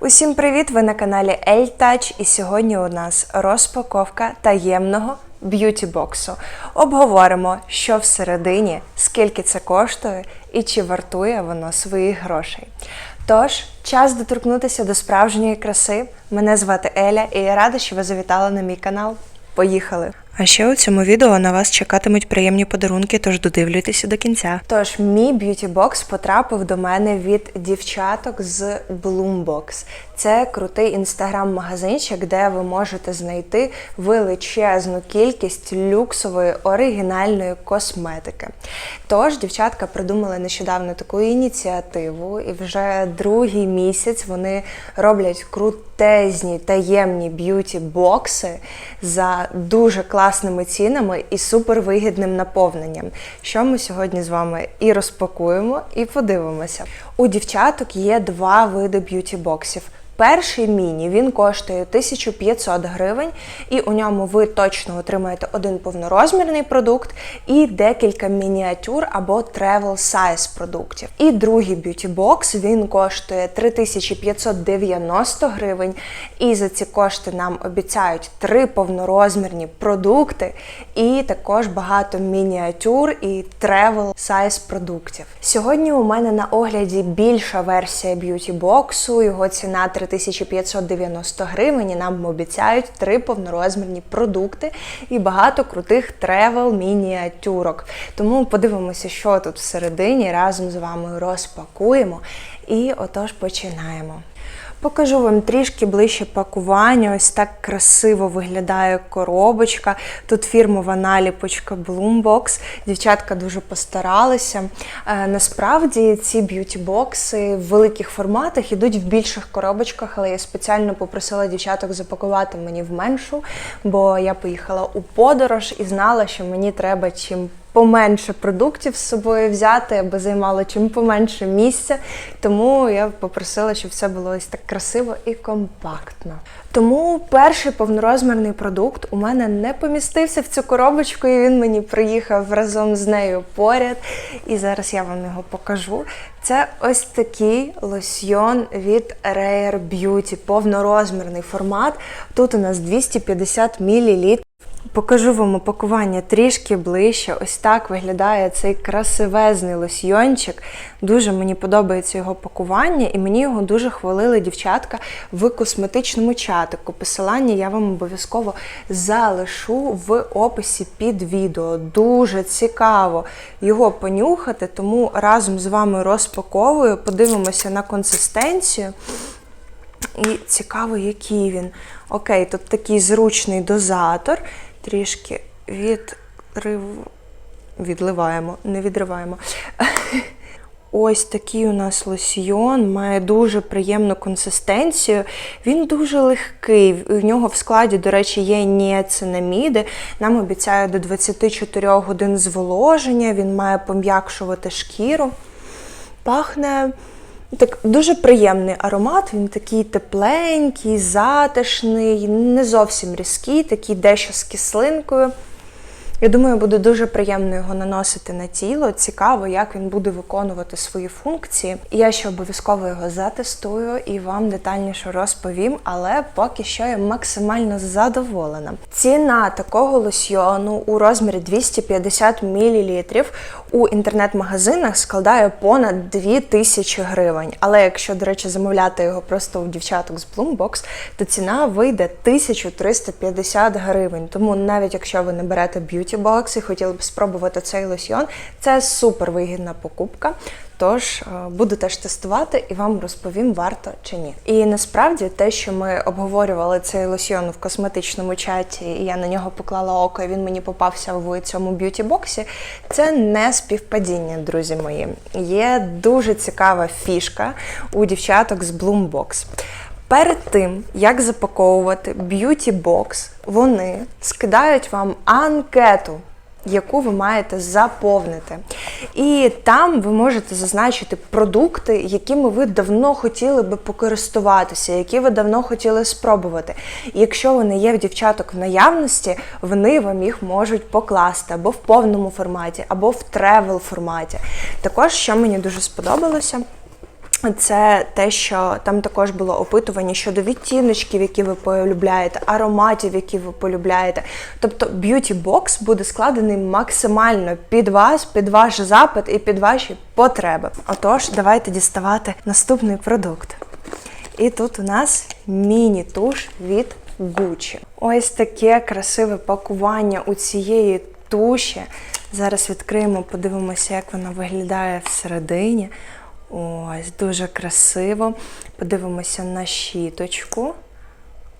Усім привіт! Ви на каналі El Touch і сьогодні у нас розпаковка таємного б'юті-боксу. Обговоримо, що всередині, скільки це коштує і чи вартує воно своїх грошей. Тож, час доторкнутися до справжньої краси. Мене звати Еля, і я рада, що ви завітали на мій канал. Поїхали! А ще у цьому відео на вас чекатимуть приємні подарунки, тож додивлюйтеся до кінця. Тож, мій б'юті-бокс потрапив до мене від дівчаток з Bloombox. Це крутий інстаграм-магазинчик, де ви можете знайти величезну кількість люксової оригінальної косметики. Тож, дівчатка придумали нещодавно таку ініціативу, і вже другий місяць вони роблять крутезні таємні б'юті-бокси за дуже класними цінами і супервигідним наповненням, що ми сьогодні з вами і розпакуємо, і подивимося. У дівчаток є два види б'юті-боксів. Перший міні він коштує 1500 гривень, і у ньому ви точно отримаєте один повнорозмірний продукт і декілька мініатюр або travel size продуктів. І другий б'юті-бокс він коштує 3590 гривень. І за ці кошти нам обіцяють три повнорозмірні продукти, і також багато мініатюр і travel size продуктів. Сьогодні у мене на огляді більша версія б'юті-боксу, його ціна 3590 гривень. і Нам обіцяють три повнорозмірні продукти і багато крутих тревел мініатюрок. Тому подивимося, що тут всередині разом з вами розпакуємо. І отож починаємо. Покажу вам трішки ближче пакування. Ось так красиво виглядає коробочка. Тут фірмова наліпочка Bloombox. Дівчатка дуже постаралися. Е, насправді ці б'юті-бокси в великих форматах ідуть в більших коробочках, але я спеціально попросила дівчаток запакувати мені в меншу, бо я поїхала у подорож і знала, що мені треба чим поменше продуктів з собою взяти, аби займало чим поменше місця. Тому я попросила, щоб все було ось так красиво і компактно. Тому перший повнорозмірний продукт у мене не помістився в цю коробочку, і він мені приїхав разом з нею поряд. І зараз я вам його покажу. Це ось такий лосьйон від Rare Beauty, повнорозмірний формат. Тут у нас 250 мл. Покажу вам упакування трішки ближче. Ось так виглядає цей красивезний лосьйончик. Дуже мені подобається його пакування, і мені його дуже хвалили дівчатка в косметичному чатику. Посилання я вам обов'язково залишу в описі під відео. Дуже цікаво його понюхати, тому разом з вами розпаковую, подивимося на консистенцію. І цікаво, який він. Окей, тут такий зручний дозатор. Трішки відрив... відливаємо, не відриваємо. Ось такий у нас лосьйон, має дуже приємну консистенцію. Він дуже легкий. У нього в складі, до речі, є ніацинаміди. Нам обіцяють до 24 годин зволоження, він має пом'якшувати шкіру. Пахне так дуже приємний аромат, він такий тепленький, затишний, не зовсім різкий, такий дещо з кислинкою. Я думаю, буде дуже приємно його наносити на тіло. Цікаво, як він буде виконувати свої функції. Я ще обов'язково його затестую і вам детальніше розповім, але поки що я максимально задоволена. Ціна такого лосьйону у розмірі 250 мл у інтернет-магазинах складає понад 2000 гривень. Але якщо, до речі, замовляти його просто у дівчаток з Bloombox, то ціна вийде 1350 гривень. Тому навіть якщо ви не берете б'юті бокс і хотіли б спробувати цей лосьйон, це супер вигідна покупка. Тож е, буду теж тестувати і вам розповім, варто чи ні. І насправді те, що ми обговорювали цей лосьйон в косметичному чаті, і я на нього поклала око, і він мені попався в цьому б'юті-боксі, це не співпадіння, друзі мої. Є дуже цікава фішка у дівчаток з Bloombox. Перед тим, як запаковувати б'юті-бокс, вони скидають вам анкету яку ви маєте заповнити. І там ви можете зазначити продукти, якими ви давно хотіли би покористуватися, які ви давно хотіли спробувати. І якщо вони є в дівчаток в наявності, вони вам їх можуть покласти або в повному форматі, або в тревел форматі. Також, що мені дуже сподобалося, Це те, що там також було опитування щодо відтіночків, які ви полюбляєте, ароматів, які ви полюбляєте. Тобто б'юті бокс буде складений максимально під вас, під ваш запит і під ваші потреби. Отож, давайте діставати наступний продукт. І тут у нас міні-туш від Gucci. Ось таке красиве пакування у цієї туші. Зараз відкриємо, подивимося, як вона виглядає всередині. Ось, дуже красиво. Подивимося на щіточку.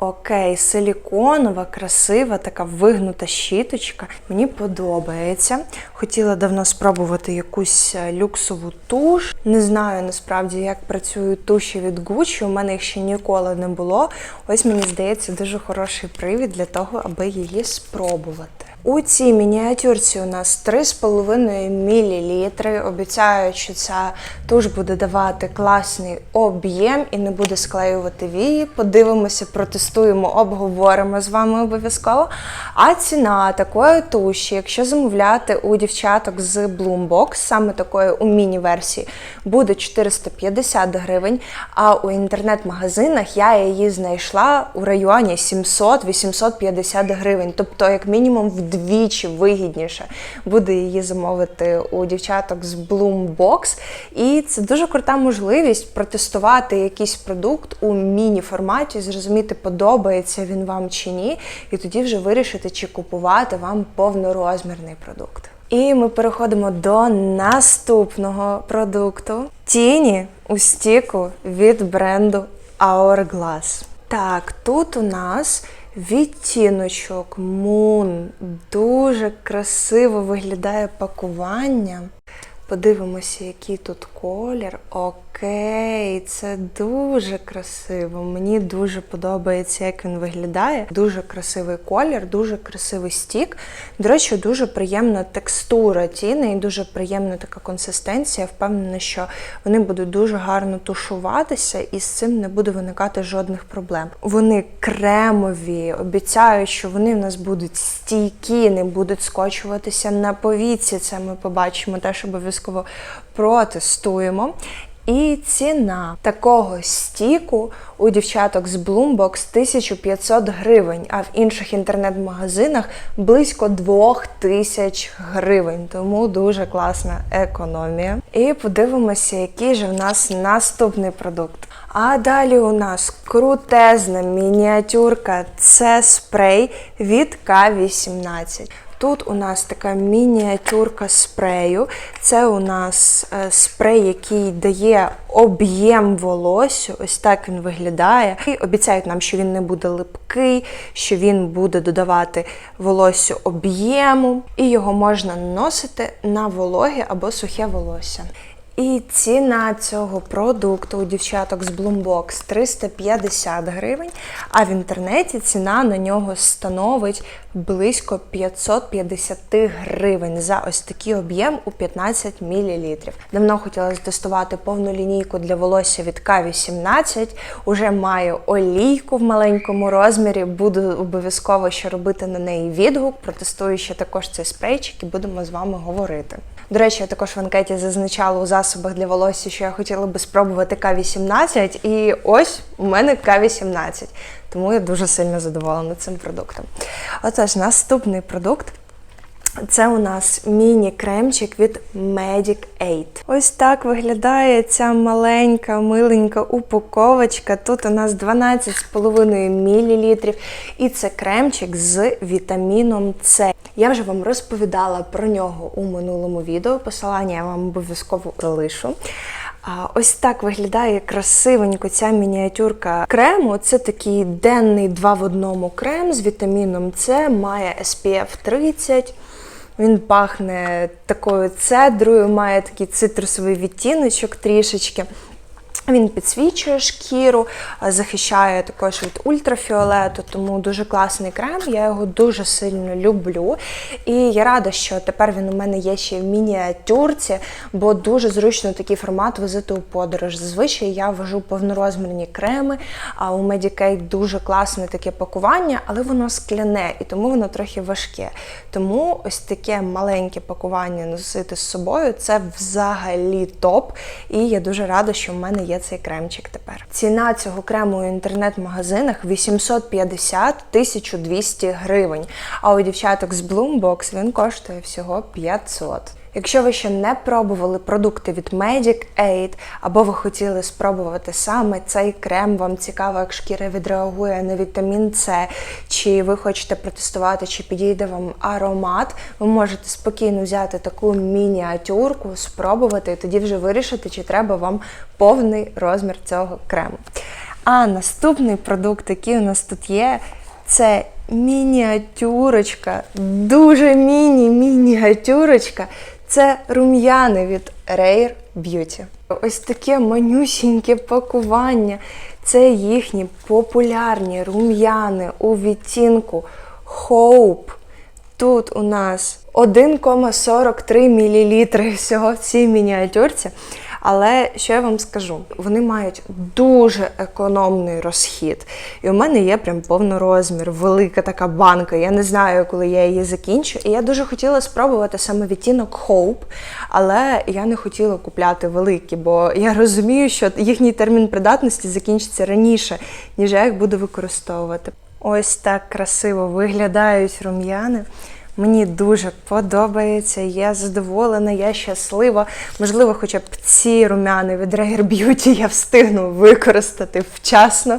Окей, силіконова, красива, така вигнута щіточка. Мені подобається. Хотіла давно спробувати якусь е, люксову туш. Не знаю насправді, як працюють туші від Gucci. У мене їх ще ніколи не було. Ось мені здається, дуже хороший привід для того, аби її спробувати. У цій мініатюрці у нас 3,5 мл. Обіцяють, що ця туш буде давати класний об'єм і не буде склеювати вії. Подивимося, протестуємо, обговоримо з вами обов'язково. А ціна такої туші, якщо замовляти у дівчаток з Bloombox, саме такої у міні-версії, буде 450 гривень. А у інтернет-магазинах я її знайшла у районі 700-850 гривень. Тобто, як мінімум, вдвічі вигідніше буде її замовити у дівчаток з Bloombox. І це дуже крута можливість протестувати якийсь продукт у міні-форматі, зрозуміти, подобається він вам чи ні, і тоді вже вирішити, чи купувати вам повнорозмірний продукт. І ми переходимо до наступного продукту тіні у стіку від бренду Hourglass. Так, тут у нас відтіночок Moon. Дуже красиво виглядає пакування. Подивимося, який тут колір. Окей, це дуже красиво. Мені дуже подобається, як він виглядає. Дуже красивий колір, дуже красивий стік. До речі, дуже приємна текстура тіни і дуже приємна така консистенція. Впевнена, що вони будуть дуже гарно тушуватися, і з цим не буде виникати жодних проблем. Вони кремові, обіцяють, що вони в нас будуть стійкі, не будуть скочуватися на повіці. Це ми побачимо теж обов'язково протестуємо. І ціна такого стіку у дівчаток з Bloombox 1500 гривень, а в інших інтернет-магазинах близько 2000 гривень. Тому дуже класна економія. І подивимося, який же в нас наступний продукт. А далі у нас крутезна мініатюрка це спрей від К18. Тут у нас така мініатюрка спрею. Це у нас е, спрей, який дає об'єм волосю. Ось так він виглядає. І обіцяють нам, що він не буде липкий, що він буде додавати волосю об'єму, і його можна наносити на вологе або сухе волосся. І ціна цього продукту у дівчаток з Bloombox 350 гривень, а в інтернеті ціна на нього становить близько 550 гривень за ось такий об'єм у 15 мл. Давно хотіла затестувати повну лінійку для волосся від К18. Уже маю олійку в маленькому розмірі, буду обов'язково ще робити на неї відгук. Протестую ще також цей спрейчик і будемо з вами говорити. До речі, я також в анкеті зазначала у засобах для волосся, що я хотіла би спробувати К18, і ось у мене К18. Тому я дуже сильно задоволена цим продуктом. Отож, наступний продукт. Це у нас міні-кремчик від Medic 8. Ось так виглядає ця маленька, миленька упаковочка. Тут у нас 12,5 мл. І це кремчик з вітаміном С. Я вже вам розповідала про нього у минулому відео. Посилання я вам обов'язково залишу. Ось так виглядає красивенько ця мініатюрка крему. Це такий денний 2 в одному крем з вітаміном С, має SPF 30. Він пахне такою цедрою, має такий цитрусовий відтіночок трішечки. Він підсвічує шкіру, захищає також від ультрафіолету, тому дуже класний крем. Я його дуже сильно люблю. І я рада, що тепер він у мене є ще в мініатюрці, бо дуже зручно такий формат возити у подорож. Зазвичай я вожу повнорозмірні креми, а у Medicate дуже класне таке пакування, але воно скляне і тому воно трохи важке. Тому ось таке маленьке пакування носити з собою це взагалі топ. І я дуже рада, що в мене є цей кремчик тепер. Ціна цього крему у інтернет-магазинах 850-1200 гривень. А у дівчаток з Bloombox він коштує всього 500. Якщо ви ще не пробували продукти від Medic Aid, або ви хотіли спробувати саме цей крем, вам цікаво, як шкіра відреагує на вітамін С, чи ви хочете протестувати, чи підійде вам аромат, ви можете спокійно взяти таку мініатюрку, спробувати і тоді вже вирішити, чи треба вам повний розмір цього крему. А наступний продукт, який у нас тут є, це мініатюрочка, дуже міні-мініатюрочка. Це рум'яни від Rare Beauty. Ось таке манюсіньке пакування. Це їхні популярні рум'яни у відтінку Hope. Тут у нас 1,43 мл всього в цій мініатюрці. Але що я вам скажу? Вони мають дуже економний розхід. І у мене є прям повнорозмір, велика така банка. Я не знаю, коли я її закінчу. І я дуже хотіла спробувати саме відтінок Hope, але я не хотіла купляти великі, бо я розумію, що їхній термін придатності закінчиться раніше, ніж я їх буду використовувати. Ось так красиво виглядають рум'яни. Мені дуже подобається, я задоволена, я щаслива. Можливо, хоча б ці румяни від Rare Beauty я встигну використати вчасно,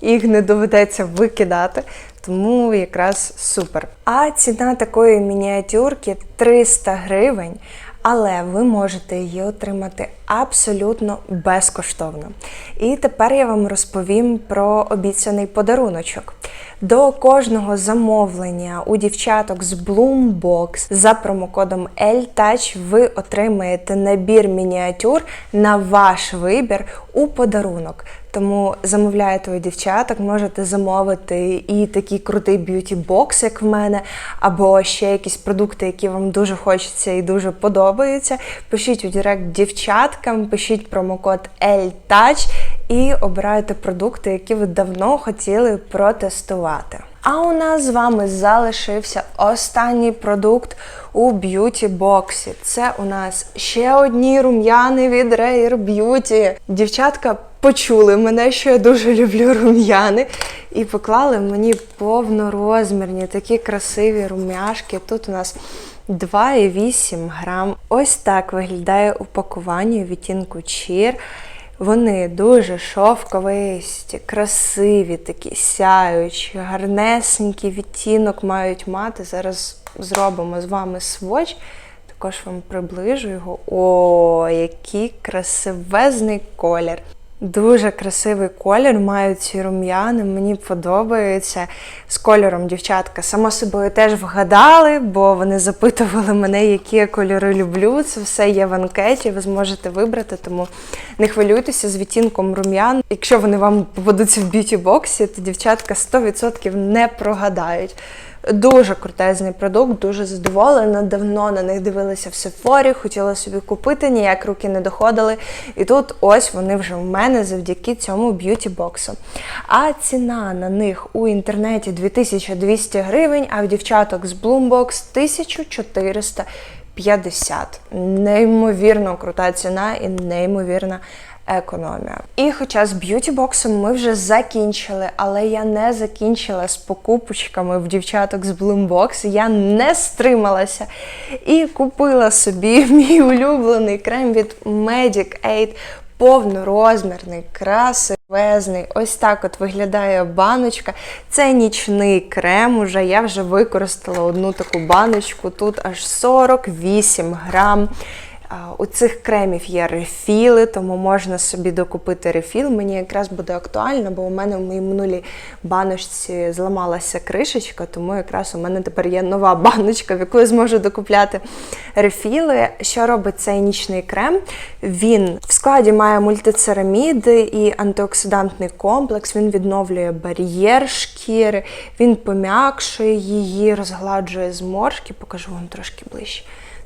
їх не доведеться викидати. Тому якраз супер. А ціна такої мініатюрки 300 гривень. Але ви можете її отримати абсолютно безкоштовно. І тепер я вам розповім про обіцяний подаруночок. До кожного замовлення у дівчаток з Bloombox за промокодом LTOUCH ви отримаєте набір мініатюр на ваш вибір у подарунок. Тому замовляєте у дівчаток, можете замовити і такий крутий б'юті-бокс, як в мене, або ще якісь продукти, які вам дуже хочеться і дуже подобаються. Пишіть у Директ дівчаткам, пишіть промокод LTOUCH і обирайте продукти, які ви давно хотіли протестувати. А у нас з вами залишився останній продукт у б'юті боксі. Це у нас ще одні рум'яни від Rare Beauty. Дівчатка почули мене, що я дуже люблю рум'яни, і поклали мені повнорозмірні такі красиві рум'яшки. Тут у нас 2,8 грам. Ось так виглядає упакування відтінку Cheer. Вони дуже шовковисті, красиві, такі сяючі, гарнесенький відтінок мають мати. Зараз зробимо з вами сводч. Також вам приближу його. О, який красивезний колір! Дуже красивий колір, мають ці рум'яни, мені подобається. З кольором дівчатка само собою теж вгадали, бо вони запитували мене, які я кольори люблю. Це все є в анкеті, ви зможете вибрати, тому не хвилюйтеся з відтінком рум'ян. Якщо вони вам попадуться в б'юті-боксі, то дівчатка 100% не прогадають. Дуже крутезний продукт, дуже задоволена. Давно на них дивилася в Сефорі, хотіла собі купити, ніяк руки не доходили. І тут ось вони вже в мене завдяки цьому б'юті-боксу. А ціна на них у інтернеті 2200 гривень, а в дівчаток з Bloombox 1450. Неймовірно крута ціна і неймовірна економія. І хоча з б'юті-боксом ми вже закінчили, але я не закінчила з покупочками в дівчаток з Bloombox, я не стрималася і купила собі мій улюблений крем від Medic Aid повнорозмірний, красивезний. Ось так от виглядає баночка. Це нічний крем. Уже я вже використала одну таку баночку. Тут аж 48 грам. У цих кремів є рефіли, тому можна собі докупити рефіл. Мені якраз буде актуально, бо у мене в моїй минулій баночці зламалася кришечка, тому якраз у мене тепер є нова баночка, в яку я зможу докупляти рефіли. Що робить цей нічний крем? Він в складі має мультицераміди і антиоксидантний комплекс. Він відновлює бар'єр шкіри, він пом'якшує її, розгладжує зморшки. Покажу вам трошки ближче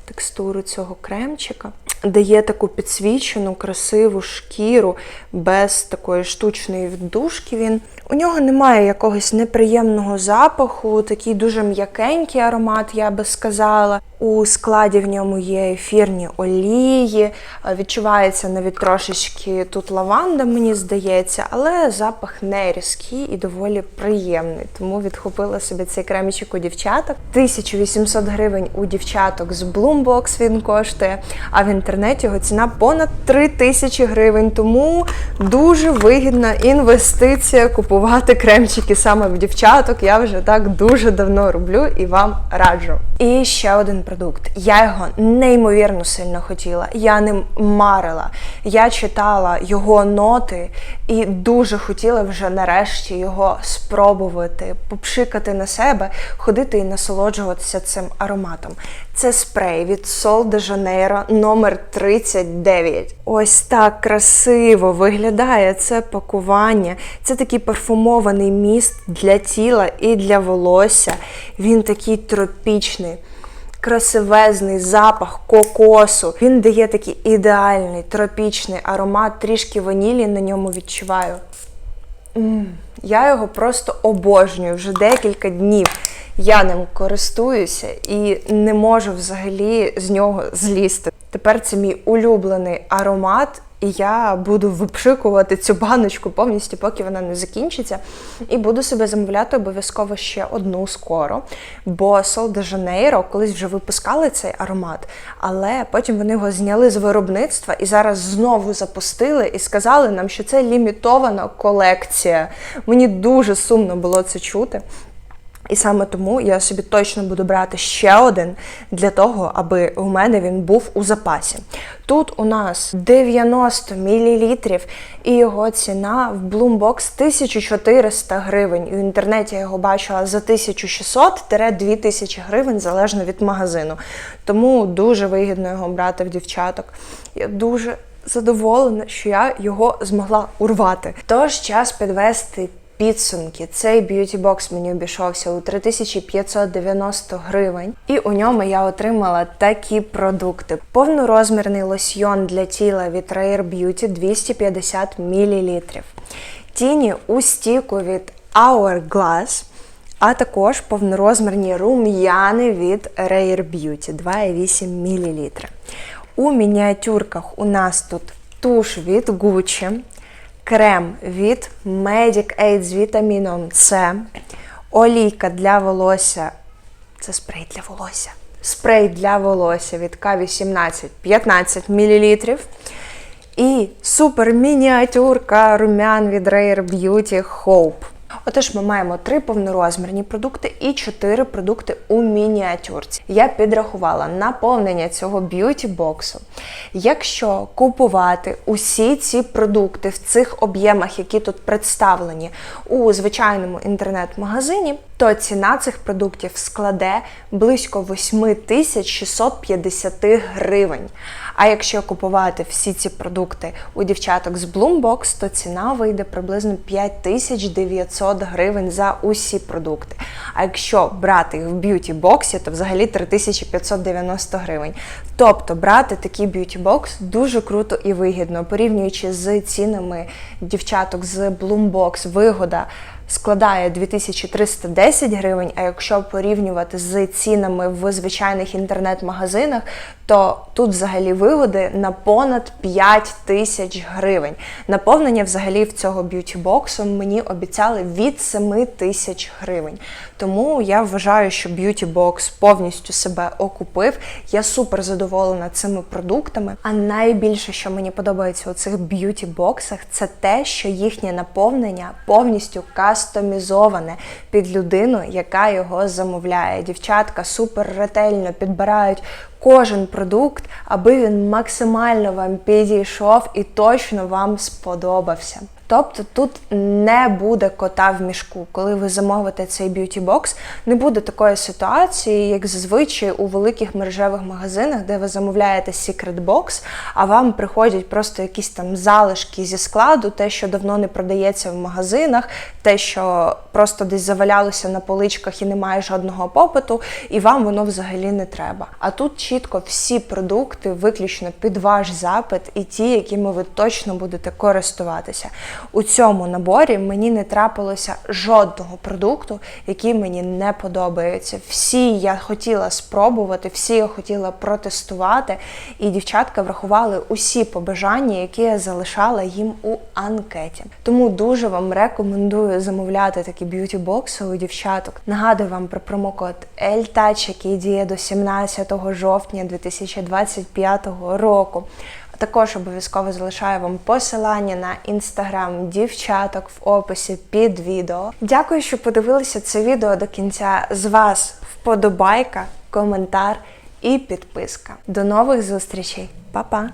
текстуру цього кремчика. Дає таку підсвічену, красиву шкіру без такої штучної віддушки. Він у нього немає якогось неприємного запаху, такий дуже м'якенький аромат, я би сказала. У складі в ньому є ефірні олії, відчувається навіть трошечки тут лаванда, мені здається, але запах не різкий і доволі приємний. Тому відхопила собі цей кремічок у дівчаток. 1800 гривень у дівчаток з Bloombox він коштує, а в інтернеті його ціна понад 3000 гривень. Тому дуже вигідна інвестиція купувати кремчики саме в дівчаток. Я вже так дуже давно роблю і вам раджу. І ще один продукт. Я його неймовірно сильно хотіла. Я ним марила. Я читала його ноти і дуже хотіла вже нарешті його спробувати, попшикати на себе, ходити і насолоджуватися цим ароматом. Це спрей від Sol de Janeiro номер 39. Ось так красиво виглядає це пакування. Це такий парфумований міст для тіла і для волосся. Він такий тропічний. Красивезний запах кокосу. Він дає такий ідеальний тропічний аромат, трішки ванілі на ньому відчуваю. Я його просто обожнюю вже декілька днів. Я ним користуюся і не можу взагалі з нього злізти. Тепер це мій улюблений аромат, і я буду випшикувати цю баночку повністю, поки вона не закінчиться. І буду себе замовляти обов'язково ще одну скоро. Бо Sol de Janeiro колись вже випускали цей аромат, але потім вони його зняли з виробництва і зараз знову запустили і сказали нам, що це лімітована колекція. Мені дуже сумно було це чути. І саме тому я собі точно буду брати ще один для того, аби у мене він був у запасі. Тут у нас 90 мл, і його ціна в Bloombox 1400 гривень. В інтернеті я його бачила за 1600-2000 гривень залежно від магазину. Тому дуже вигідно його брати в дівчаток. Я дуже задоволена, що я його змогла урвати. Тож час підвести підсумки. Цей б'юті-бокс мені обійшовся у 3590 гривень, і у ньому я отримала такі продукти: повнорозмірний лосьйон для тіла від Rare Beauty 250 мл, тіні у стіку від Hourglass, а також повнорозмірні рум'яни від Rare Beauty 2,8 мл. У мініатюрках у нас тут туш від Gucci, крем від Medic Aid з вітаміном С, олійка для волосся. Це спрей для волосся. Спрей для волосся від К18 15 мл. І супер мініатюрка румян від Rare Beauty Hope. Отож, ми маємо три повнорозмірні продукти і чотири продукти у мініатюрці. Я підрахувала наповнення цього б'юті-боксу. Якщо купувати усі ці продукти в цих об'ємах, які тут представлені у звичайному інтернет-магазині, то ціна цих продуктів складе близько 8650 гривень. А якщо купувати всі ці продукти у дівчаток з Bloombox, то ціна вийде приблизно 5900 гривень за усі продукти. А якщо брати їх в б'юті-боксі, то взагалі 3590 гривень. Тобто брати такий б'юті-бокс дуже круто і вигідно, порівнюючи з цінами дівчаток з Bloombox, вигода складає 2310 гривень, а якщо порівнювати з цінами в звичайних інтернет-магазинах, то тут взагалі вигоди на понад 5 тисяч гривень. Наповнення взагалі в цього б'юті-боксу мені обіцяли від 7 тисяч гривень. Тому я вважаю, що б'юті-бокс повністю себе окупив. Я супер задоволена цими продуктами. А найбільше, що мені подобається у цих б'юті-боксах, це те, що їхнє наповнення повністю кастомізоване кастомізоване під людину, яка його замовляє. Дівчатка супер ретельно підбирають кожен продукт, аби він максимально вам підійшов і точно вам сподобався. Тобто тут не буде кота в мішку. Коли ви замовите цей б'юті-бокс, не буде такої ситуації, як зазвичай у великих мережевих магазинах, де ви замовляєте Secret Box, а вам приходять просто якісь там залишки зі складу, те, що давно не продається в магазинах, те, що просто десь завалялося на поличках і немає жодного попиту, і вам воно взагалі не треба. А тут чітко всі продукти виключно під ваш запит і ті, якими ви точно будете користуватися. У цьому наборі мені не трапилося жодного продукту, який мені не подобається. Всі я хотіла спробувати, всі я хотіла протестувати, і дівчатка врахували усі побажання, які я залишала їм у анкеті. Тому дуже вам рекомендую замовляти такі б'юті-бокси у дівчаток. Нагадую вам про промокод ELTOUCH, який діє до 17 жовтня 2025 року. Також обов'язково залишаю вам посилання на інстаграм дівчаток в описі під відео. Дякую, що подивилися це відео до кінця. З вас вподобайка, коментар і підписка. До нових зустрічей, Па-па!